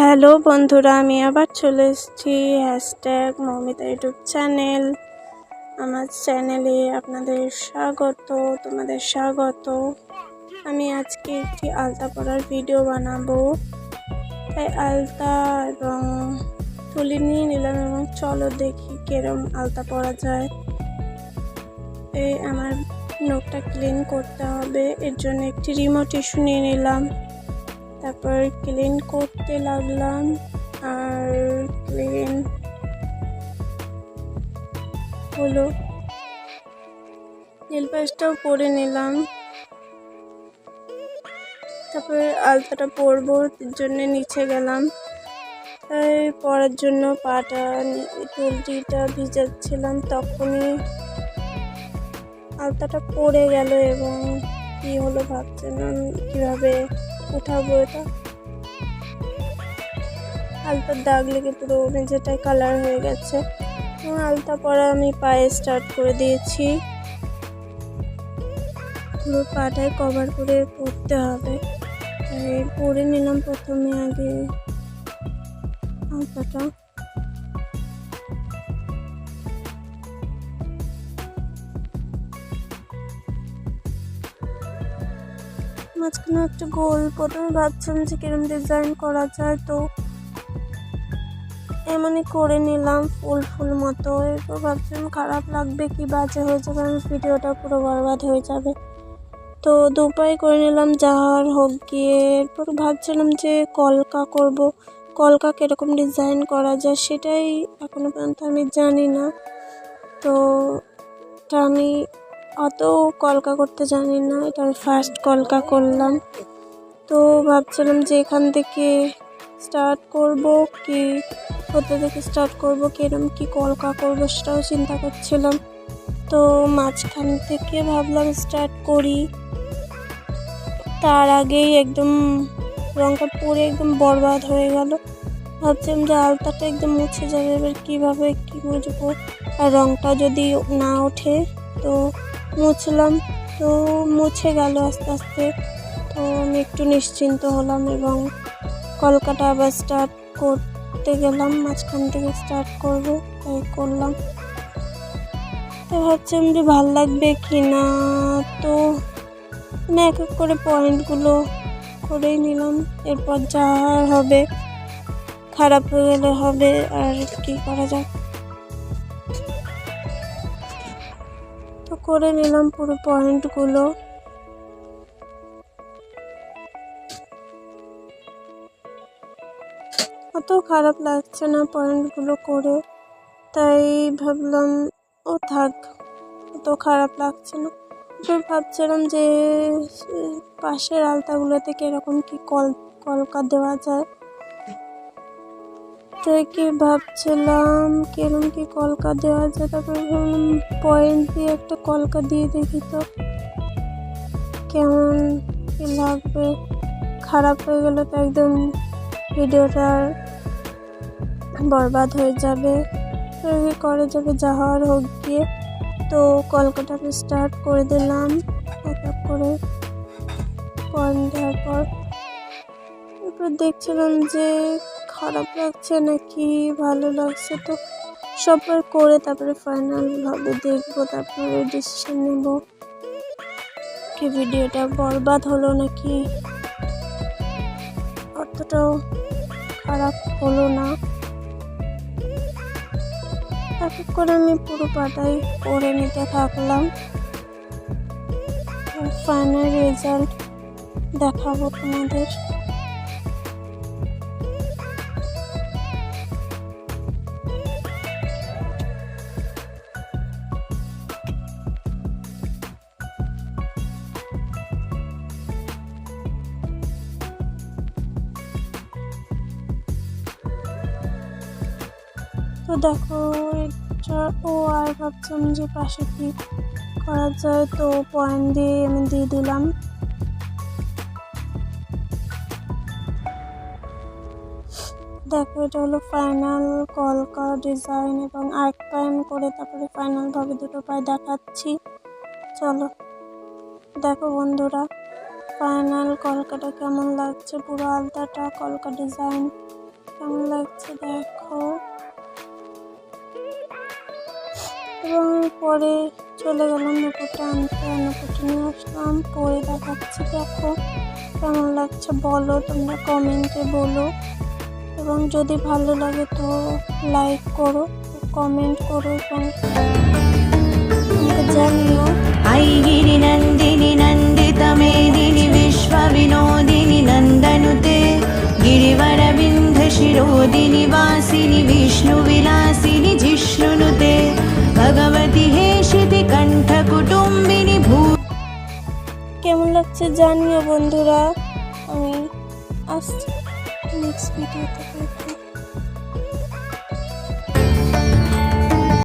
Hello বন্ধুরা, আমি আবার চলে এসেছি হ্যাশট্যাগ মমিতা ইউটিউব চ্যানেল আমার চ্যানেলে আপনাদের স্বাগত, তোমাদের স্বাগত। আমি আজকে একটি আলতা পরার ভিডিও বানাবো। তাই আলতা এবং তুলি নিয়ে নিলাম এবং চলো দেখি কিরম আলতা পরা যায়। এই আমার নখটা ক্লিন করতে হবে, এর জন্য একটি রিমোট ইস্যু নিয়ে নিলাম। তারপর ক্লিন করতে লাগলাম আর ক্লিন হলো। নীল পাশটাও পরে নিলাম। তারপর আলতাটা পরবো জন্য নিচে গেলাম। তাই পরার জন্য পাটা টুলটিটা ভিজাচ্ছিলাম তখনই। আলতাটা পড়ে গেল এবং কি হলো ভাবছিলাম কীভাবে উঠাবো এটা। আলতার দাগ লেগে পুরো মেঝেটায় কালার হয়ে গেছে। আলতা পরা আমি পায়ে স্টার্ট করে দিয়েছি। পুরো পাটায় কভার করে পরতে হবে। পরে নিলাম প্রথমে আগে আলতাটা মাঝখানে একটা গোল প্রথমে ভাবছিলাম যে কিরম ডিজাইন করা যায়, তো এমনই করে নিলাম ফুল ফুল মতো। এরপর ভাবছিলাম খারাপ লাগবে কি বাজে হয়ে যাবে আমি ভিডিওটা পুরো বরবাদ হয়ে যাবে। তো দুপাই করে নিলাম যাহার হোক গিয়ে। এরপর ভাবছিলাম যে কলকা করব। কলকা কীরকম ডিজাইন করা যায় সেটাই এখনও পর্যন্ত আমি জানি না। তো আমি অত কলকা করতে জানি না, এটা আমি ফার্স্ট কলকা করলাম। তো ভাবছিলাম যে এখান থেকে স্টার্ট করব কি, কোথা থেকে স্টার্ট করব, কিরম কি কলকা করব সেটাও চিন্তা করছিলাম। তো মাঝখান থেকে ভাবলাম স্টার্ট করি। তার আগেই একদম রঙটা পরে একদম বরবাদ হয়ে গেল। ভাবছিলাম যে আলতাটা একদম মুছে যাবে, এবার কীভাবে কী মুছবো আর রঙটা যদি না ওঠে, তো মুছলাম। তো মুছে গেল আস্তে আস্তে। তো আমি একটু নিশ্চিন্ত হলাম এবং কলকাটা আবার স্টার্ট করতে গেলাম। মাঝখান থেকে স্টার্ট করব, তাই করলাম। তো ভাবছিলাম যে ভালো লাগবে কি না তো আমি এক এক করে পয়েন্টগুলো করেই নিলাম। এরপর যা হবে, খারাপ হয়ে গেলে হবে, আর কি করা যাক। করে নিলাম পুরো পয়েন্টগুলো অত খারাপ লাগছে না পয়েন্টগুলো করে। তাই ভাবলাম, ও থাক, অত খারাপ লাগছে না। ভাবছিলাম যে, পাশের আলতাগুলোতে কীরকম কী কল কলকা দেওয়া যায়। তাই কি ভাবছিলাম, কিরম কি কলকা দেওয়া যায়? তারপরে ভাবলাম পয়েন্ট দিয়ে একটা কলকা দিয়ে দেখি তো। কেমন কি লাগবে? খারাপ হয়ে গেলে তো একদম ভিডিওটার বরবাদ হয়ে যাবে। করে যাবে, যা হওয়ার হোক গিয়ে। তো কলকাতা আমি স্টার্ট করে দিলাম এক এক করে। পয়েন্ট দেওয়ার পর। এরপর দেখছিলাম যে খারাপ লাগছে নাকি? ভালো লাগছে তো। সববার করে তারপরে ফাইনালভাবে দেখব, তারপরে ডিসিশন নেব। কি ভিডিওটা বরবাদ হলো নাকি? অতটাও খারাপ হলো না। এক করে আমি পুরো পাটাই করে নিতে থাকলাম। ফাইনাল রেজাল্ট দেখাবো তোমাদের। তো দেখো, এটা ও আর ভাবছিলাম যে পাশে কি করা যায়, তো পয়েন্ট দিয়ে আমি দিয়ে দিলাম। দেখো, এটা হলো ফাইনাল কলকা ডিজাইন এবং আরেক পয়েন্ট করে তারপরে ফাইনালভাবে দুটো পায়ে দেখাচ্ছি। চলো, দেখো বন্ধুরা ফাইনাল কলকাটা কেমন লাগছে? পুরো আলতাটা কলকা ডিজাইন কেমন লাগছে? দেখো। এবং পরে চলে গেলাম নূপুরটা আনতে নূপুরটা নিয়ে আসলাম। পরে দেখাচ্ছি, দেখো কেমন লাগছে। বলো, তোমরা কমেন্টে বলো। এবং যদি ভালো লাগে তো লাইক করো, কমেন্ট করো এবং জানিও। ఐగిరి నందిని నందిత మేదిని విశ్వ వినోదిని నందనుతే గిరివర బింధ శిరోదిని వాసిని విష్ణు কেমন লাগছে জানিও বন্ধুরা। আমি আসছি নেক্সট ভিডিওতে